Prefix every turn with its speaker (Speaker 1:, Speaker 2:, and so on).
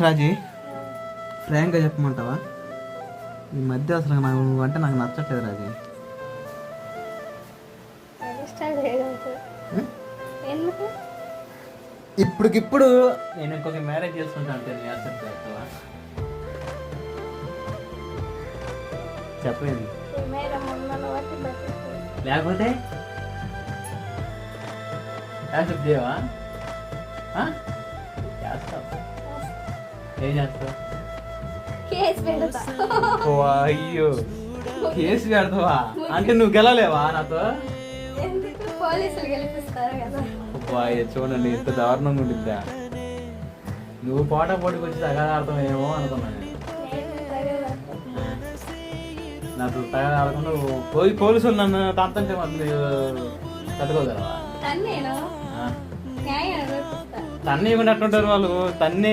Speaker 1: రాజీ ఫ్రాంక్గా చెప్పమంటావా? ఈ మధ్య అసలు నాకు నువ్వంటే నాకు నచ్చట్లేదు రాజీ. ఇప్పటికిప్పుడు నేను ఇంకొక మ్యారేజ్ చేసుకుంటా అంటే నేను యాక్సెప్ట్ చేస్తావా? చెప్పేది. లేకపోతే? యాక్సెప్ట్ చేయవా? ఏం చేస్తావు
Speaker 2: కేసు పెడతా
Speaker 1: ఓ అయ్యో కేసు పెడతావా అంటే నువ్వు గెలలేవా నాతో
Speaker 2: ఎందుకు పోలీసులు గెలిపిస్తారు కదా
Speaker 1: అయ్యో చూడండి ఇంత దారుణంగా ఉంటుందా నువ్వు పోటా పోటీకి వచ్చి తగాదాడతాం ఏమో అనుకున్నాను నేను.
Speaker 2: నేను.
Speaker 1: నాకు తగాదాడకుండా పోయి పోలీసులు నన్ను తంతంటే మరి నువ్వు తట్టుకోగలవా
Speaker 2: తన్నేను
Speaker 1: ఆ.
Speaker 2: న్యాయం
Speaker 1: తన్నే ఇవ్వనట్టుంటారు వాళ్ళు తన్నే